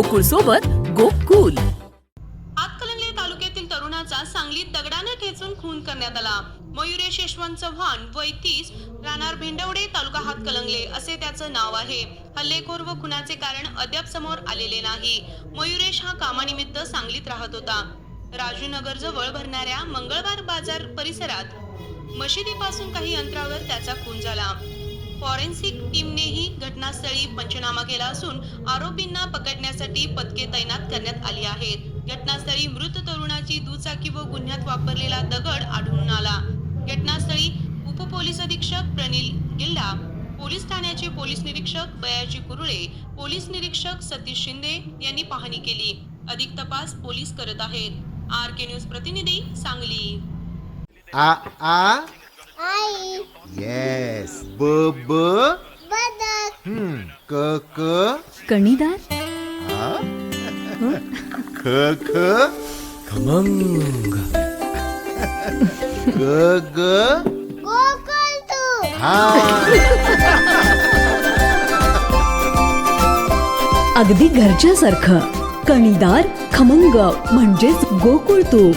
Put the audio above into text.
गोकुळ सोबत गोकुल. हातकणंगले तालुक्यातील तरुणाचा सांगलीत दगडाने ठेचून खून करण्यात आला. मयुरेश यशवंत चव्हाण वय तीस राहणार भेंडवडे तालुका हातकलंगले असे त्याचं नाव आहे. हल्लेखोर व खुनाचे कारण अद्याप समोर आलेले नाही. मयुरेश हा कामानिमित्त सांगलीत राहत होता. राजूनगर जवळ भरणाऱ्या मंगळवार बाजार परिसरात मशिदीपासून काही अंतरावर त्याचा खून झाला. फॉरेन्सिक टीमनेही घटनास्थळी पंचनामा केला असून आरोपींना पकडण्यासाठी पथके तैनात करण्यात आली आहेत. घटनास्थळी मृत तरुणाची दुचाकी व गुन्ह्यात वापरलेला दगड आढळून आला. घटनास्थळी उपपोलीस अधीक्षक प्रणील गिल्डा पोलीस ठाण्याचे पोलीस निरीक्षक बयाजी कुरुळे पोलीस निरीक्षक सतीश शिंदे यांनी पाहणी केली. अधिक तपास पोलीस करत आहेत. आर के न्यूज प्रतिनिधी सांगली. आ आ? आई. येस ब ब. बदक हम्म क क. कणीदार? ख ख. खमंग. ग ग. गोकुळ तू हा. अगदी घरच्यासारखं. कणीदार खमंग म्हणजेच गोकुळ तूप